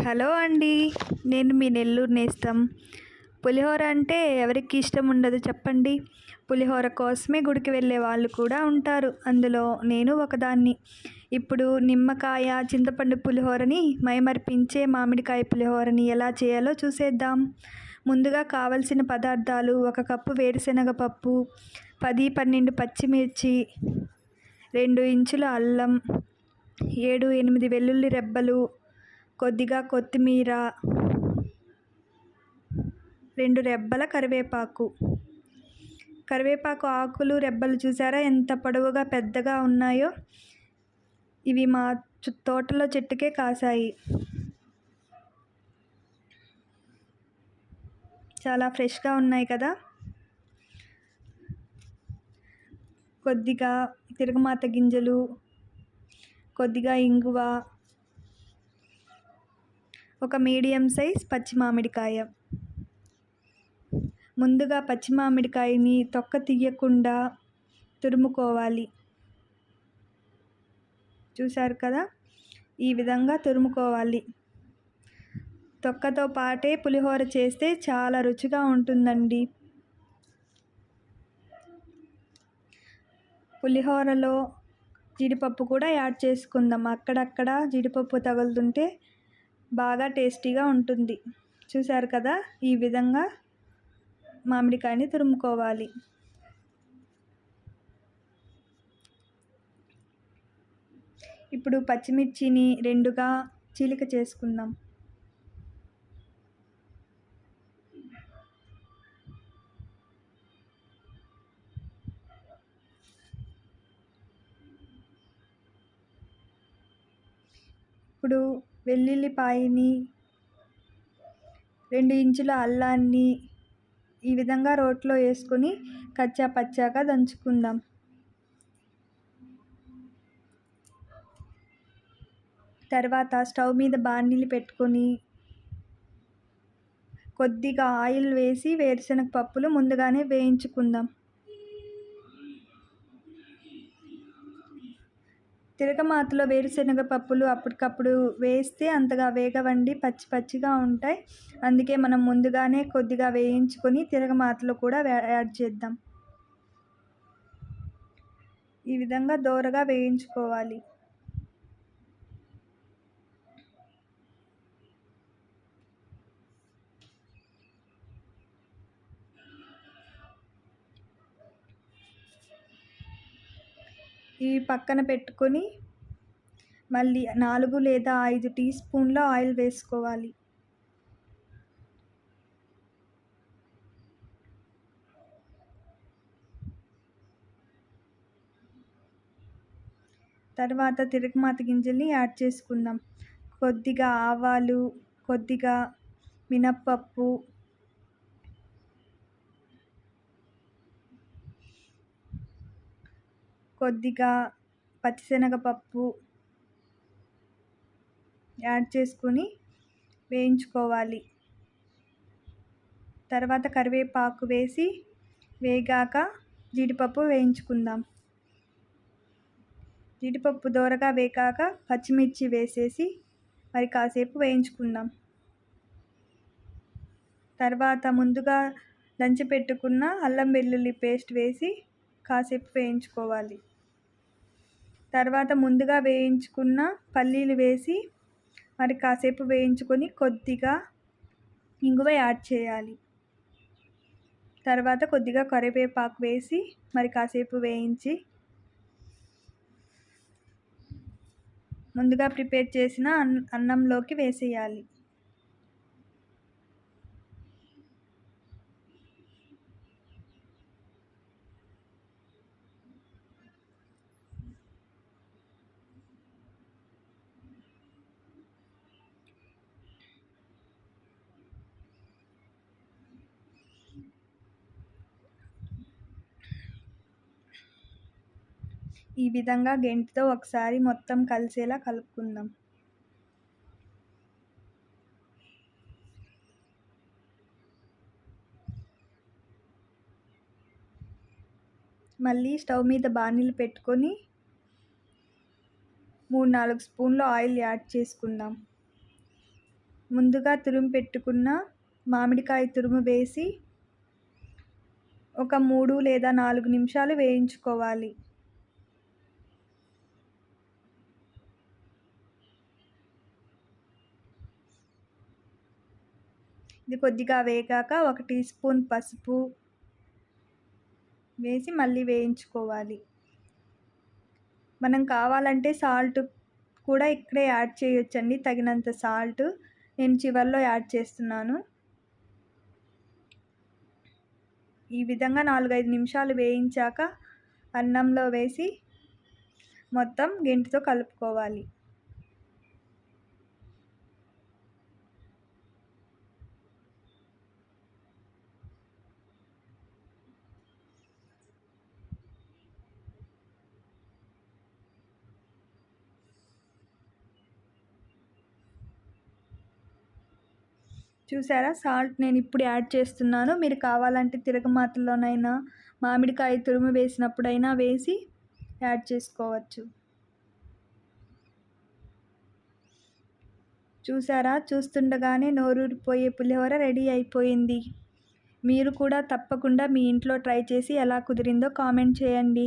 Hello అండి నేను మీ నెల్లూరు నేస్తం. పులిహోర అంటే ఎవరికి ఇష్టం ఉండదు చెప్పండి. పులిహోర కోసమే గుడికి వెళ్ళే వాళ్ళు కూడా ఉంటారు. అందులో నేను ఒకదాన్ని. ఇప్పుడు నిమ్మకాయ చింతపండు పులిహోరని మైమర్పించే మామిడికాయ పులిహోరని ఎలా చేయాలో చూసేద్దాం. ముందుగా కావలసిన పదార్థాలు ఒక కప్పు వేరుశనగ పప్పు పది పన్నెండు పచ్చిమిర్చి రెండు ఇంచుల అల్లం ఏడు ఎనిమిది వెల్లుల్లి రెబ్బలు కొద్దిగా కొత్తిమీర రెండు రెబ్బల కరివేపాకు. కరివేపాకు ఆకులు రెబ్బలు చూసారా? ఎంత పొడవుగా పెద్దగా ఉన్నాయో ఇవి మా చు- తోటలో చెట్టుకే కాసాయి చాలా ఫ్రెష్గా ఉన్నాయి కదా? కొద్దిగా తిరగమాత గింజలు కొద్దిగా ఇంగువ ఒక మీడియం సైజ్ పచ్చి మామిడికాయ. ముందుగా పచ్చి మామిడికాయని తొక్క తీయకుండా తురుముకోవాలి. చూశారు కదా? ఈ విధంగా తురుముకోవాలి. తొక్కతో పాటే పులిహోర చేస్తే చాలా రుచిగా ఉంటుందండి. పులిహోరలో జీడిపప్పు కూడా యాడ్ చేసుకుందాం. అక్కడక్కడ జీడిపప్పు తగులుతుంటే బాగా టేస్టీగా ఉంటుంది. చూశారు కదా? ఈ విధంగా మామిడికాయని తురుముకోవాలి. ఇప్పుడు పచ్చిమిర్చిని రెండుగా చీలిక చేసుకుందాం. ఇప్పుడు వెల్లుల్లిపాయని రెండు ఇంచుల అల్లాన్ని ఈ విధంగా రోట్లో వేసుకొని కచ్చా పచ్చాగా దంచుకుందాం. తర్వాత స్టవ్ మీద బాణీలు పెట్టుకొని కొద్దిగా ఆయిల్ వేసి వేరుశనగ పప్పులు ముందుగానే వేయించుకుందాం. తిరగమాతలో వేరుశనగ పప్పులు అప్పటికప్పుడు వేస్తే అంతగా వేగవండి పచ్చి పచ్చిగా ఉంటాయి. అందుకే మనం ముందుగానే కొద్దిగా వేయించుకొని తిరగమాతలో కూడా యాడ్ చేద్దాం. ఈ విధంగా దోరగా వేయించుకోవాలి. ఇవి పక్కన పెట్టుకొని మళ్ళీ నాలుగు లేదా ఐదు టీ స్పూన్ల ఆయిల్ వేసుకోవాలి. తర్వాత తిరగమాత గింజల్ని యాడ్ చేసుకుందాం. కొద్దిగా ఆవాలు కొద్దిగా మినప్పప్పు కొద్దిగా పచ్చిశనగపప్పు యాడ్ చేసుకొని వేయించుకోవాలి. తర్వాత కరివేపాకు వేసి వేగాక జీడిపప్పు వేయించుకుందాం. జీడిపప్పు దోరగా వేగాక పచ్చిమిర్చి వేసేసి మరి కాసేపు వేయించుకుందాం. తర్వాత ముందుగా దంచి పెట్టుకున్న అల్లం వెల్లుల్లి పేస్ట్ వేసి కాసేపు వేయించుకోవాలి. తర్వాత ముందుగా వేయించుకున్న పల్లీలు వేసి మరి కాసేపు వేయించుకొని కొద్దిగా ఇంగువ యాడ్ చేయాలి. తర్వాత కొద్దిగా కరివేపాకు వేసి మరి కాసేపు వేయించి ముందుగా ప్రిపేర్ చేసిన అన్ అన్నంలోకి వేసేయాలి. ఈ విధంగా గెంటితో ఒకసారి మొత్తం కలిసేలా కలుపుకుందాం. మళ్ళీ స్టవ్ మీద బాణీలు పెట్టుకొని మూడు నాలుగు స్పూన్లు ఆయిల్ యాడ్ చేసుకుందాం. ముందుగా తురుము పెట్టుకున్న మామిడికాయ తురుము వేసి ఒక మూడు లేదా నాలుగు నిమిషాలు వేయించుకోవాలి. ఇది కొద్దిగా వేగాక ఒక టీ స్పూన్ పసుపు వేసి మళ్ళీ వేయించుకోవాలి. మనం కావాలంటే సాల్ట్ కూడా ఇక్కడే యాడ్ చేయొచ్చండి. తగినంత సాల్ట్ నేను చివరిలో యాడ్ చేస్తున్నాను. ఈ విధంగా నాలుగైదు నిమిషాలు వేయించాక అన్నంలో వేసి మొత్తం గెంటితో కలుపుకోవాలి. చూసారా? సాల్ట్ నేను ఇప్పుడు యాడ్ చేస్తున్నాను. మీరు కావాలంటే తిరగమాతలోనైనా మామిడికాయ తురుము వేసినప్పుడైనా వేసి యాడ్ చేసుకోవచ్చు. చూసారా? చూస్తుండగానే నోరూరిపోయే పులిహోర రెడీ అయిపోయింది. మీరు కూడా తప్పకుండా మీ ఇంట్లో ట్రై చేసి ఎలా కుదిరిందో కామెంట్ చేయండి.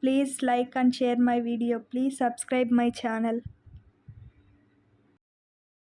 Please like and share my video. Please subscribe my channel.